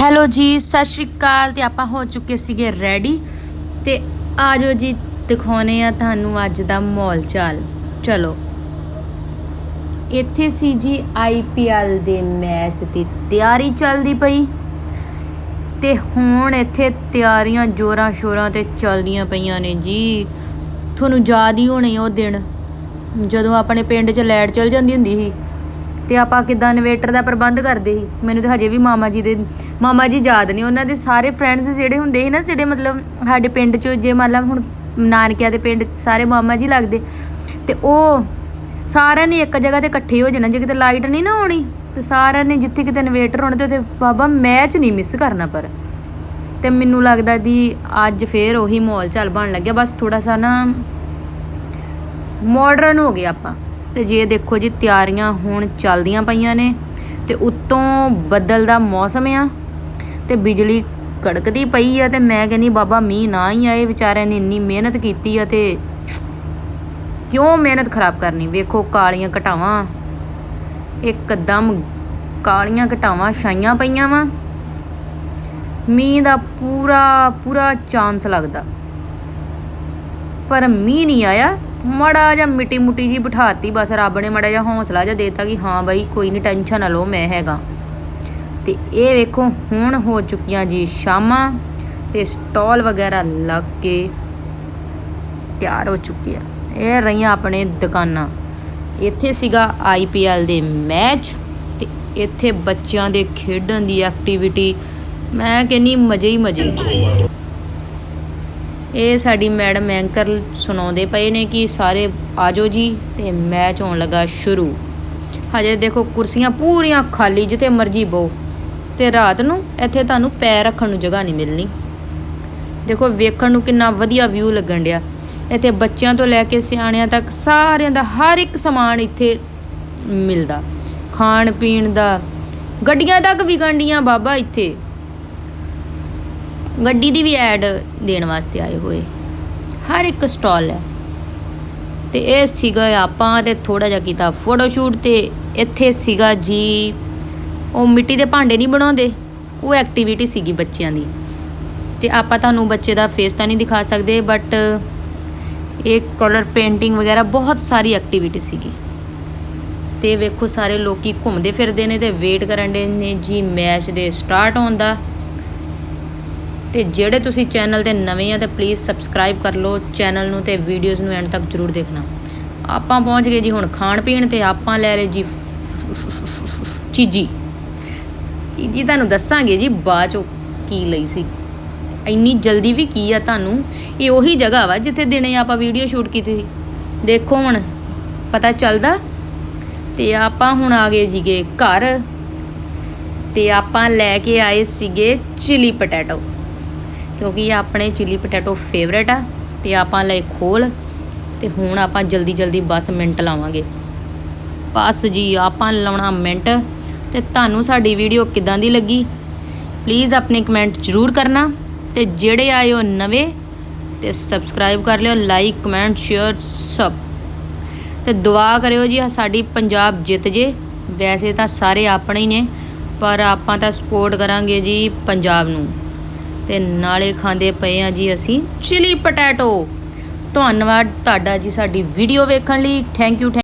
Hello ਜੀ, ਸਤਿ ਸ਼੍ਰੀ ਅਕਾਲ ਤੇ ਆਪਾਂ ਹੋ ਚੁੱਕੇ ਸੀਗੇ ਰੈਡੀ ਤੇ ਆਜੋ ਜੀ ਦਿਖਾਉਨੇ ਆ ਤੁਹਾਨੂੰ ਅੱਜ ਦਾ ਮਾਹੌਲ ਚਾਲ। ਚਲੋ। ਇੱਥੇ ਸੀ ਜੀ ਆਈਪੀਐਲ ਦੇ ਮੈਚ ਦੀ ਤਿਆਰੀ ਚੱਲਦੀ ਪਈ ਤੇ ਹੁਣ ਇੱਥੇ ਤਿਆਰੀਆਂ ਜੋਰਾਂ ਸ਼ੋਰਾਂ ਤੇ ਚੱਲਦੀਆਂ ਪਈਆਂ ਨੇ ਜੀ। ਤੁਹਾਨੂੰ ਯਾਦ ਹੀ ਹੋਣੇ ਉਹ ਦਿਨ, ਜਦੋਂ ਆਪਣੇ ਪਿੰਡ 'ਚ ਲੈਟ ਚੱਲ ਜਾਂਦੀ ਹੁੰਦੀ ਸੀ। ਤੇ ਆਪਾਂ ਕਿਦਾਂ ਇਨਵੇਟਰ ਦਾ ਪ੍ਰਬੰਧ ਕਰਦੇ ਸੀ? ਮੈਨੂੰ ਤਾਂ ਹਜੇ ਵੀ ਮਾਮਾ ਜੀ ਦੇ, ਮਾਮਾ ਜੀ ਯਾਦ ਨਹੀਂ ਉਹਨਾਂ ਦੇ ਸਾਰੇ ਫਰੈਂਡਸ ਜਿਹੜੇ ਹੁੰਦੇ ਸੀ ਨਾ, ਜਿਹੜੇ ਮਤਲਬ ਸਾਡੇ ਪਿੰਡ 'ਚ ਜੇ ਮੰਨ ਲਾ ਹੁਣ ਨਾਨਕਿਆਂ ਦੇ ਪਿੰਡ ਸਾਰੇ ਮਾਮਾ ਜੀ ਲੱਗਦੇ, ਤੇ ਉਹ ਸਾਰਿਆਂ ਨੇ ਇੱਕ ਜਗ੍ਹਾ ਤੇ ਇਕੱਠੇ ਹੋ ਜਾਣਾ। ਜੇ ਕਿਤੇ ਲਾਈਟ ਨਹੀਂ ਨਾ ਆਉਣੀ, ਤੇ ਸਾਰਿਆਂ ਨੇ ਜਿੱਥੇ ਕਿਤੇ ਇਨਵੇਟਰ ਹੋਣਾ, ਤੇ ਉੱਥੇ ਬਾਬਾ ਮੈਚ ਨਹੀਂ ਮਿਸ ਕਰਨਾ ਪਰ। ਤੇ ਮੈਨੂੰ ਲੱਗਦਾ ਦੀ ਅੱਜ ਫੇਰ ਉਹੀ ਮਾਹੌਲ ਚੱਲ ਬਣ ਲੱਗਿਆ। ਬਸ ਥੋੜਾ ਸਾ ਨਾ ਮਾਡਰਨ ਹੋ ਗਿਆ ਆਪਾਂ। ਤੇ ਜੇ ਦੇਖੋ ਜੀ ਤਿਆਰੀਆਂ ਹੁਣ ਚੱਲਦੀਆਂ ਪਈਆਂ ਨੇ ਤੇ ਉੱਤੋਂ ਬੱਦਲ ਦਾ ਮੌਸਮ ਆ ਤੇ ਬਿਜਲੀ ਕੜਕਦੀ ਪਈ ਆ ਤੇ ਮੈਂ ਕਹਿੰਨੀ ਬਾਬਾ ਮੀਂਹ ਨਾ ਹੀ ਆਏ ਵਿਚਾਰਿਆਂ ਨੇ ਇੰਨੀ ਮਿਹਨਤ ਕੀਤੀ ਆ ਤੇ ਕਿਉਂ ਮਿਹਨਤ ਖਰਾਬ ਕਰਨੀ? ਵੇਖੋ ਕਾਲੀਆਂ ਘਟਾਵਾਂ। ਇੱਕਦਮ ਕਾਲੀਆਂ ਘਟਾਵਾਂ ਛਾਈਆਂ ਪਈਆਂ ਵਾ। ਮੀਂਹ ਦਾ ਪੂਰਾ ਪੂਰਾ ਚਾਂਸ ਲੱਗਦਾ। ਪਰ ਮੀਂਹ ਨਹੀਂ ਆਇਆ। ਮੜਾ ਜਾਂ ਮਿੱਟੀ ਮੁੱਟੀ ਜੀ ਬਿਠਾਤੀ, ਬਸ ਰੱਬ ਨੇ ਮੜਾ ਜਾਂ ਹੌਸਲਾ ਜਿਹਾ ਦੇਤਾ ਕਿ ਹਾਂ ਬਾਈ, ਕੋਈ ਨਹੀਂ ਟੈਨਸ਼ਨ ਨਾ ਲਓ, ਮੈਂ ਹੈਗਾ। ਤੇ ਇਹ ਵੇਖੋ, ਹੁਣ ਹੋ ਚੁੱਕੀਆਂ ਜੀ ਸ਼ਾਮਾਂ ਤੇ ਸਟਾਲ ਵਗੈਰਾ ਲੱਗ ਕੇ ਤਿਆਰ ਹੋ ਚੁੱਕੀ ਆ। ਇਹ ਰਹੀਆਂ ਆਪਣੇ ਦੁਕਾਨਾਂ। ਇੱਥੇ ਸੀਗਾ ਆਈਪੀਐਲ ਦੇ ਮੈਚ ਤੇ ਇੱਥੇ ਬੱਚਿਆਂ ਦੇ ਖੇਡਣ ਦੀ ਐਕਟੀਵਿਟੀ। ਮੈਂ ਕਹਿੰਨੀ ਮਜ਼ੇ ਹੀ ਮਜ਼ੇ। ਇਹ ਸਾਡੀ ਮੈਡਮ ਐਂਕਰ ਸੁਣਾਉਂਦੇ ਪਏ ਨੇ ਕਿ ਸਾਰੇ ਆਜੋ ਜੀ ਤੇ ਮੈਚ ਹੋਣ ਲੱਗਾ ਸ਼ੁਰੂ। ਹਜੇ ਦੇਖੋ ਕੁਰਸੀਆਂ ਪੂਰੀਆਂ ਖਾਲੀ ਜਿੱਥੇ ਮਰਜ਼ੀ ਬੋ ਤੇ ਰਾਤ ਨੂੰ ਇੱਥੇ ਤੁਹਾਨੂੰ ਪੈਰ ਰੱਖਣ ਨੂੰ ਜਗ੍ਹਾ ਨਹੀਂ ਮਿਲਣੀ। ਦੇਖੋ ਵੇਖਣ ਨੂੰ ਕਿੰਨਾ ਵਧੀਆ ਵਿਊ ਲੱਗਣ ਡਿਆ। ਇੱਥੇ ਬੱਚਿਆਂ ਤੋਂ ਲੈ ਕੇ ਸਿਆਣਿਆਂ ਤੱਕ ਸਾਰਿਆਂ ਦਾ ਹਰ ਇੱਕ ਸਮਾਨ ਇੱਥੇ ਮਿਲਦਾ। ਖਾਣ ਪੀਣ ਦਾ, ਗੱਡੀਆਂ ਤੱਕ ਵਿਕਣ ਡੀਆਂ ਬਾਬਾ ਇੱਥੇ। ਗੱਡੀ ਦੀ ਵੀ ਐਡ ਦੇਣ ਵਾਸਤੇ ਆਏ ਹੋਏ। ਹਰ ਇੱਕ ਸਟਾਲ ਹੈ। ਤੇ ਇਹ ਸੀਗਾ ਆਪਾਂ ਤੇ ਥੋੜਾ ਜਿਹਾ ਕੀਤਾ ਫੋਟੋ ਸ਼ੂਟ ਤੇ ਇੱਥੇ ਸੀਗਾ ਜੀ, ਉਹ ਮਿੱਟੀ ਦੇ ਭਾਂਡੇ ਨਹੀਂ ਬਣਾਉਂਦੇ, ਉਹ ਐਕਟੀਵਿਟੀ ਸੀਗੀ ਬੱਚਿਆਂ ਦੀ। ਤੇ ਆਪਾਂ ਤੁਹਾਨੂੰ ਬੱਚੇ ਦਾ ਫੇਸ ਤਾਂ ਨਹੀਂ ਦਿਖਾ ਸਕਦੇ ਬਟ ਇਹ ਕਲਰ ਪੇਂਟਿੰਗ ਵਗੈਰਾ ਬਹੁਤ ਸਾਰੀ ਐਕਟੀਵਿਟੀ ਸੀਗੀ। ਤੇ ਵੇਖੋ ਸਾਰੇ ਲੋਕੀ ਘੁੰਮਦੇ ਫਿਰਦੇ ਨੇ ਤੇ ਵੇਟ ਕਰਨ ਦੇ ਨੇ ਜੀ ਮੈਚ ਦੇ ਸਟਾਰਟ ਹੋਣ ਦਾ। ਤੇ ਜਿਹੜੇ ਤੁਸੀਂ ਚੈਨਲ ਤੇ ਨਵੇਂ ਆ ਤੇ ਪਲੀਜ਼ ਸਬਸਕ੍ਰਾਈਬ ਕਰ ਲਓ, ਚੈਨਲ ਨੂੰ ਤੇ ਵੀਡੀਓਜ਼ ਨੂੰ ਐਂਡ ਤੱਕ ਜਰੂਰ ਦੇਖਣਾ। ਆਪਾਂ ਪਹੁੰਚ ਗਏ ਜੀ ਹੁਣ ਖਾਣ ਪੀਣ ਤੇ ਆਪਾਂ ਲੈ ਲਏ ਜੀ ਚੀਜੀ। ਚੀਜੀ ਤੁਹਾਨੂੰ ਦੱਸਾਂਗੇ ਜੀ ਬਾਅਦ ਚੋਂ ਕੀ ਲਈ ਸੀ। ਇੰਨੀ ਜਲਦੀ ਵੀ ਕੀ ਆ ਤੁਹਾਨੂੰ? ਇਹ ਉਹੀ ਜਗ੍ਹਾ ਵਾ ਜਿੱਥੇ ਦਿਨੇ ਆਪਾਂ ਵੀਡੀਓ ਸ਼ੂਟ ਕੀਤੀ ਸੀ। ਦੇਖੋ ਹੁਣ, ਪਤਾ ਚੱਲਦਾ? ਤੇ ਆਪਾਂ ਹੁਣ ਆ ਗਏ ਜੀਗੇ ਘਰ। ਤੇ ਆਪਾਂ ਲੈ ਕੇ ਆਏ ਸੀਗੇ ਚਿਲੀ ਪਟੈਟੋ ਕਿਉਂਕਿ ਇਹ ਆਪਣੇ ਚਿੱਲੀ ਪੋਟੈਟੋ ਫੇਵਰੇਟ ਆ ਤੇ ਆਪਾਂ ਲਈ ਖੋਲ ਤੇ ਹੁਣ ਆਪਾਂ ਜਲਦੀ ਜਲਦੀ ਬਸ ਮਿੰਟ ਲਾਵਾਂਗੇ। ਬਸ ਜੀ, ਆਪਾਂ ਲਾਉਣਾ ਮਿੰਟ ਤੇ ਤੁਹਾਨੂੰ ਸਾਡੀ ਵੀਡੀਓ ਕਿਦਾਂ ਦੀ ਲੱਗੀ? ਪਲੀਜ਼ ਆਪਣੇ ਕਮੈਂਟ ਜ਼ਰੂਰ ਕਰਨਾ ਤੇ ਜਿਹੜੇ ਆਏ ਹੋ ਨਵੇਂ ਤੇ ਸਬਸਕ੍ਰਾਈਬ ਕਰ ਲਿਓ ਲਾਈਕ ਕਮੈਂਟ ਸ਼ੇਅਰ ਸਭ ਤੇ ਦੁਆ ਕਰਿਓ ਜੀ ਸਾਡੀ ਪੰਜਾਬ ਜਿੱਤ ਜੇ। ਵੈਸੇ ਤਾਂ ਸਾਰੇ ਆਪਣੇ ਹੀ ਨੇ, ਪਰ ਆਪਾਂ ਤਾਂ ਸਪੋਰਟ ਕਰਾਂਗੇ ਜੀ ਪੰਜਾਬ ਨੂੰ। ਤੇ ਨਾਲੇ ਖਾਂਦੇ ਪਏ ਆ ਜੀ ਅਸੀਂ ਚਿਲੀ ਪੋਟੈਟੋ ਧੰਨਵਾਦ ਤੁਹਾਡਾ ਜੀ ਸਾਡੀ ਵੀਡੀਓ ਵੇਖਣ ਲਈ। Thank you